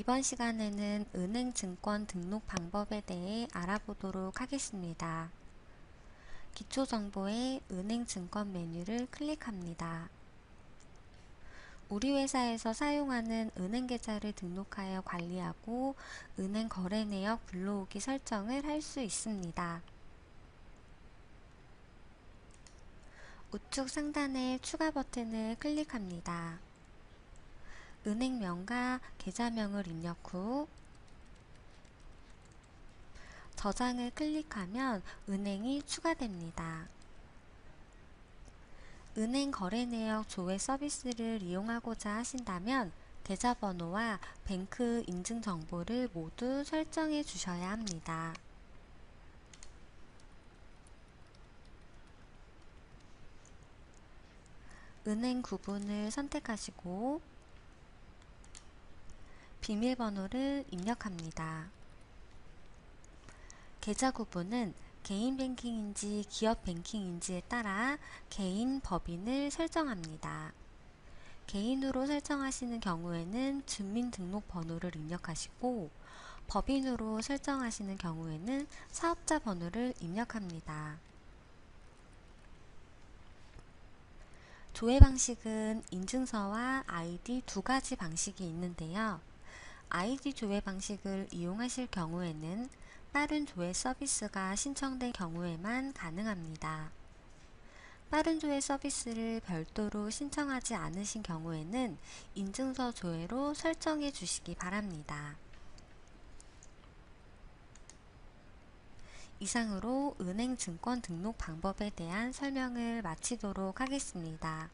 이번 시간에는 은행 증권 등록 방법에 대해 알아보도록 하겠습니다. 기초정보의 은행 증권 메뉴를 클릭합니다. 우리 회사에서 사용하는 은행 계좌를 등록하여 관리하고 은행 거래 내역 불러오기 설정을 할 수 있습니다. 우측 상단의 추가 버튼을 클릭합니다. 은행명과 계좌명을 입력 후 저장을 클릭하면 은행이 추가됩니다. 은행 거래 내역 조회 서비스를 이용하고자 하신다면 계좌번호와 뱅크 인증 정보를 모두 설정해 주셔야 합니다. 은행 구분을 선택하시고 비밀번호를 입력합니다. 계좌 구분은 개인 뱅킹인지 기업 뱅킹인지에 따라 개인 법인을 설정합니다. 개인으로 설정하시는 경우에는 주민등록번호를 입력하시고 법인으로 설정하시는 경우에는 사업자 번호를 입력합니다. 조회 방식은 인증서와 아이디 두 가지 방식이 있는데요. 아이디 조회 방식을 이용하실 경우에는 빠른 조회 서비스가 신청된 경우에만 가능합니다. 빠른 조회 서비스를 별도로 신청하지 않으신 경우에는 인증서 조회로 설정해 주시기 바랍니다. 이상으로 은행 증권 등록 방법에 대한 설명을 마치도록 하겠습니다.